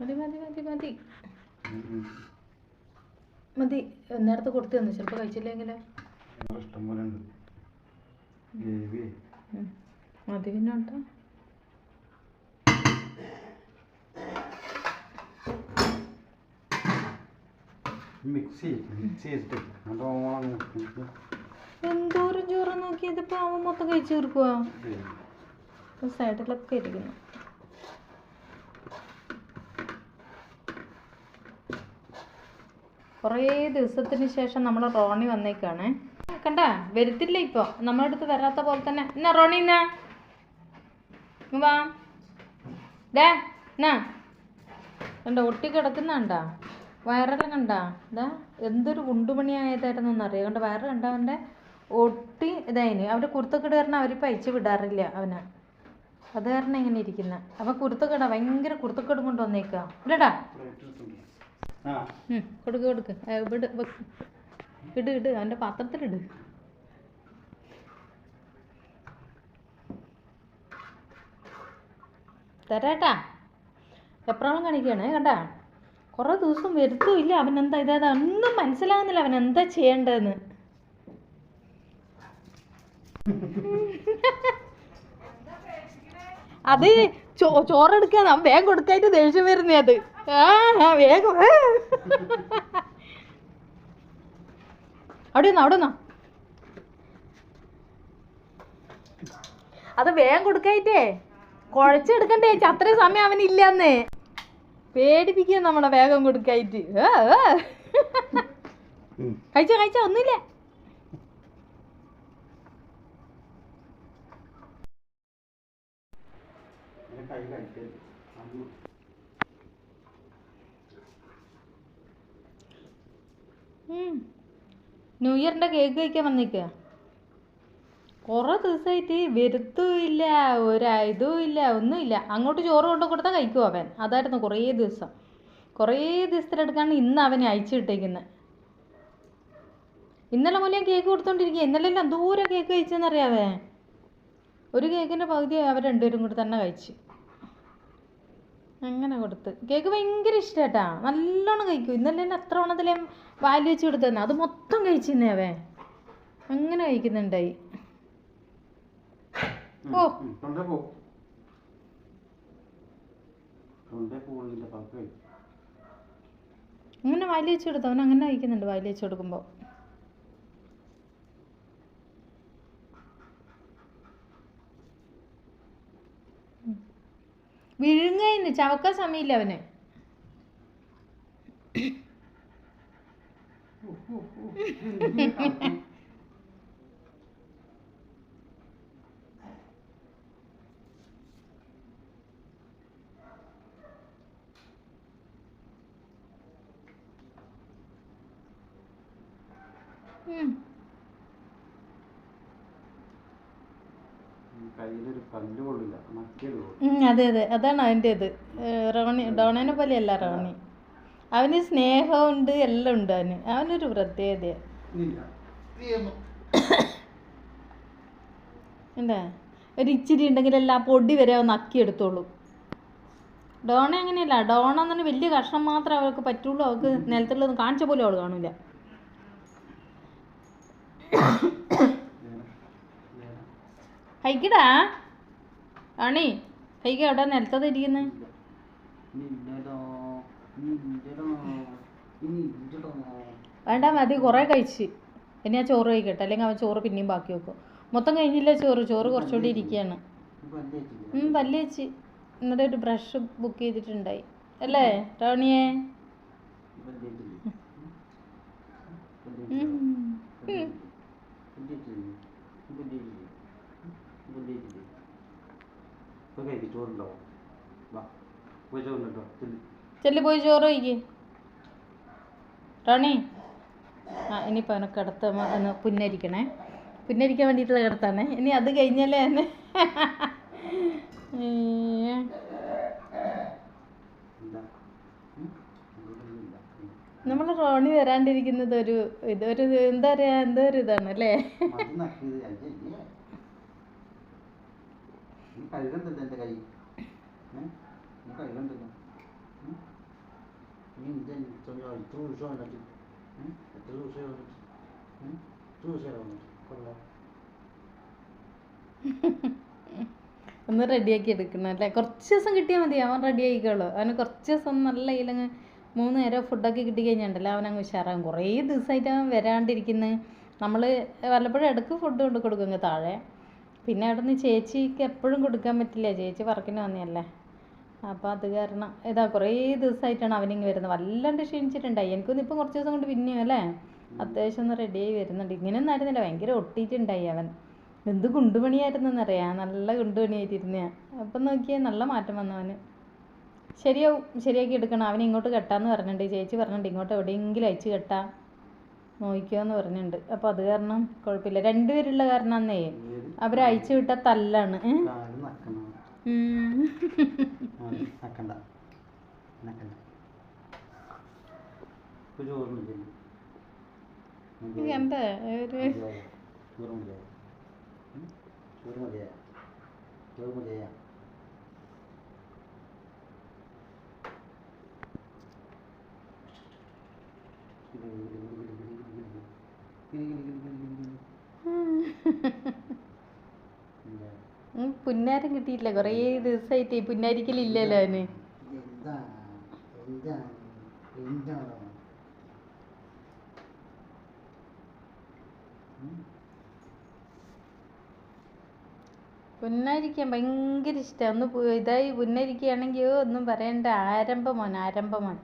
മതി മതി മതി മതി. മതി. നേരത്തെ കൊടുത്തു തന്നു. ചിലപ്പോൾ കഴിച്ചില്ലെങ്കിലോ. ഗ്രേവി ഉം. മതി പിന്നെ കേട്ടോ. മിക്സ് മിക്സ് ചെയ്തിട്ട് എന്തോരം ചോറ് നോക്കിയത്. ഇപ്പൊ അവൻ മൊത്തം കഴിച്ചു തീർക്കുവാ. സൈഡിലൊക്കെ ഇരിക്കുന്നു. കുറേ ദിവസത്തിന് ശേഷം നമ്മൾ റോണി വന്നേക്കാണ്. കണ്ട? വരുത്തില്ല ഇപ്പോൾ നമ്മുടെ അടുത്ത് വരാത്ത പോലെ തന്നെ. എന്നാ റോണി എന്നാ? വാ. കണ്ട ഒട്ടി കിടക്കുന്നുണ്ടാ വയറെല്ലാം കണ്ടാ? ഇതാ എന്തൊരു കുണ്ടുമണിയായതായിരുന്നു എന്നറിയാം കണ്ട വയറ് കണ്ട അവന്റെ ഒട്ടി ഇതായിന് അവന്റെ കുർത്തക്കിട് കാരണം അവരിപ്പോൾ അയച്ചു വിടാറില്ല അവനെ. അത് കാരണം ഇങ്ങനെ ഇരിക്കുന്ന. അപ്പം കുരുത്തക്കേടാ ഭയങ്കര കുരുത്തക്കേടും കൊണ്ട് വന്നേക്കുക ഇല്ലടാ. കൊടുക്ക് കൊടുക്ക്. ഇട്. ഇട് ഇട്. അവന്റെ പാത്രത്തിലിട്. തരാട്ടാ. എപ്രാളം കാണിക്കുകയാണ് കേട്ടാ കുറേ ദിവസം വരുത്തും ഇല്ല. അവൻ എന്താ ഇതാ ഒന്നും മനസ്സിലാകുന്നില്ല അവൻ എന്താ ചെയ്യേണ്ടതെന്ന്. അത് ചോ ചോറെടുക്കാൻ അവൻ വേഗം കൊടുക്കായിട്ട് ദേഷ്യം വരുന്നേ അത്. ആ വേഗം. അവിടെ നിന്നോ അവിടെ നിന്നോ. അത് വേഗം കൊടുക്കായിട്ടേ. കുഴച്ചെടുക്കണ്ടേ അത്രയും സമയം അവനില്ലെന്നേ പേടിപ്പിക്കുക നമ്മളെ വേഗം കൊടുക്കായിട്ട്. കഴിച്ചോ കഴിച്ചോ ഒന്നുമില്ല ഇതിന്റെ കൈ കഴിക്കരുത് അമ്മ ഉം. ന്യൂ ഇയറിന്റെ കേക്ക് കഴിക്കാൻ വന്നിക്കുക കുറേ ദിവസമായിട്ട് വരുത്തുമില്ല ഒരു ഇതും ഇല്ല ഒന്നുമില്ല അങ്ങോട്ട് ചോറ് കൊണ്ട് കൊടുത്താൽ കഴിക്കും അവൻ? അതായിരുന്നു കുറേ ദിവസം. കുറേ ദിവസത്തിലെടുക്കാണ് ഇന്ന് അവനെ അയച്ചു വിട്ടേക്കുന്നത് ഇന്നലെ ഞാൻ കേക്ക് കൊടുത്തോണ്ടിരിക്കുക ഇന്നലെ എന്തോരം കേക്ക് കഴിച്ചെന്നറിയാവേ? ഒരു കേക്കിന്റെ പകുതി അവർ രണ്ടുപേരും കൂടി തന്നെ കഴിച്ചു. അങ്ങനെ കൊടുത്ത്. കേക്ക് ഭയങ്കര ഇഷ്ടമായിട്ടാ നല്ലോണം കഴിക്കും. ഇന്നലെ തന്നെ എത്ര ഓണത്തിലെ വാൽ വെച്ച് കൊടുത്തന്നെ അത് മൊത്തം കഴിച്ചിരുന്നേ അവൻ. അങ്ങനെ കഴിക്കുന്നുണ്ടായി. ഓ. അങ്ങനെ വാൽ വെച്ച് കൊടുത്തു അവൻ അങ്ങനെ കഴിക്കുന്നുണ്ട് വാൽ വെച്ച് കൊടുക്കുമ്പോൾ വിഴുങ്ങയിന്ന് ചവക്കാൻ സമയമില്ല അവന് ഉം. കയ്യിലൊരു പല്ല് കൊള്ളില്ല അതെ അതെ. അതാണ് അവന്റെ ഇത് റോണി ഡോണേനെ പോലെയല്ല റോണി അവന് സ്നേഹമുണ്ട് എല്ലാം ഉണ്ട് അവന്. അവനൊരു പ്രത്യേകത എന്താ? ഒരു ഇച്ചിരി ഉണ്ടെങ്കിൽ എല്ലാം പൊടി വരെ അവൻ നക്കി എടുത്തോളൂ. ഡോണ അങ്ങനെയല്ല. ഡോണ എന്ന് പറഞ്ഞാൽ വലിയ കഷ്ണം മാത്രമേ അവൾക്ക് പറ്റുള്ളൂ. അവൾക്ക് നിലത്തുള്ളത് കാണിച്ച പോലും അവൾ കാണില്ല കഴിക്കടാ ആണി കഴിക്ക എവിടെ നിലത്തത് ഇരിക്കുന്നത് വേണ്ട മതി കുറേ കഴിച്ച്. ഇനി ആ ചോറ് കഴിക്കട്ടെ അല്ലെങ്കിൽ അവൻ ചോറ് പിന്നെയും ബാക്കി വെക്കും. മൊത്തം കഴിഞ്ഞില്ല ചോറ്? ചോറ് കുറച്ചുകൂടി ഇരിക്കുകയാണ്. ഉം, പല്ല് വെച്ച്. ഇന്നലെ ഒരു ബ്രഷ് ബുക്ക് ചെയ്തിട്ടുണ്ടായി. അല്ലേ ടോണിയെ? ഉം. ഉം. ചോറുണ്ടാവും വാ പോയി ചോറുണ്ടോ? ചെല്ലി. പോയി ചോറ് കഴിക്ക്. ടോണി ആ ഇനിയിപ്പോൾ അവനെ കിടത്ത ഒന്ന് പുന്നരിക്കണേ. പുന്നരിക്കാൻ വേണ്ടിയിട്ടുള്ള കിടത്താണ്. ഇനി അത് കഴിഞ്ഞാലേ എന്നെ. നമ്മൾ റോണി വരാണ്ടിരിക്കുന്നത് ഒരു ഇതൊരു എന്താ പറയുക എന്തോ ഒരു ഇതാണ് അല്ലേ. നീ കഴുകണ്ടല്ലോ എന്റെ കൈ? നീ കഴുകണ്ടല്ലോ? നീ ഇത് ഇത്ര ദിവസം വന്നിട്ട്? എത്ര ദിവസം വന്നിട്ട്? എത്ര ദിവസം വന്നിട്ട്? കൊള്ളാം. ഒന്ന് റെഡിയാക്കി എടുക്കണം കുറച്ച് ദിവസം കിട്ടിയാൽ മതി. അവൻ റെഡി ആയിക്കോളൂ. അവന് കുറച്ച് ദിവസം നല്ല ഇതിലങ്ങ് മൂന്ന് നേരം ഫുഡൊക്കെ കിട്ടി കഴിഞ്ഞിട്ടുണ്ടല്ലോ. അവനങ്ങ് ഉഷാറാകും. കുറേ ദിവസമായിട്ട് അവൻ വരാണ്ടിരിക്കുന്നത് നമ്മൾ വല്ലപ്പോഴും ഇടയ്ക്ക് ഫുഡ് കൊണ്ട് കൊടുക്കും താഴെ. പിന്നെ അവിടെ നിന്ന് ചേച്ചിക്ക് എപ്പോഴും കൊടുക്കാൻ പറ്റില്ല. ചേച്ചി വർക്കിന് വന്നതല്ലേ. അപ്പോൾ അത് കാരണം ഇതാ കുറേ ദിവസമായിട്ടാണ് അവനിങ്ങ് വരുന്നത്. വല്ലാണ്ട് ക്ഷീണിച്ചിട്ടുണ്ടായി എനിക്കൊന്നും ഇപ്പം കുറച്ച് ദിവസം കൊണ്ട് പിന്നെയും അല്ലേ? അത്യാവശ്യം ഒന്ന് റെഡിയായി വരുന്നുണ്ട്. ഇങ്ങനെയൊന്നും ആയിരുന്നില്ല. ഭയങ്കര ഒട്ടിയിട്ടുണ്ടായി അവൻ. എന്ത് ഗുണ്ടുപണിയായിരുന്നെന്നറിയാം. നല്ല ഗുണ്ടുപണിയായിട്ടിരുന്ന അപ്പം നോക്കിയാൽ നല്ല മാറ്റം വന്നു അവന്. ശരിയാവും. ശരിയാക്കി എടുക്കണം. അവൻ ഇങ്ങോട്ട് കെട്ടാന്ന് പറഞ്ഞിട്ടുണ്ട്. ചേച്ചി പറഞ്ഞിട്ടുണ്ട് ഇങ്ങോട്ട് എവിടെയെങ്കിലും അയച്ചു കെട്ടാം. നോക്കിയോന്ന് പറഞ്ഞിട്ടുണ്ട്. അപ്പോൾ അത് കാരണം കുഴപ്പമില്ല. രണ്ടുപേരുള്ള കാരണം അന്നേ. അവർ അയച്ചു വിട്ട തല്ലാണ്. ഹ ഹ ഹ നക്കണം? പുന്നാരം കിട്ടിയില്ല കുറേ ദിവസമായിട്ട് പുന്നാരിക്കലില്ലല്ലോ അവന്. പുന്നാരിക്കാൻ ഭയങ്കര ഇഷ്ടമാണ് ഒന്ന് ഇതായി പുന്നരിക്കുകയാണെങ്കിൽ ഒന്നും പറയണ്ട. ആരംഭമാണ് ആരംഭമാണ്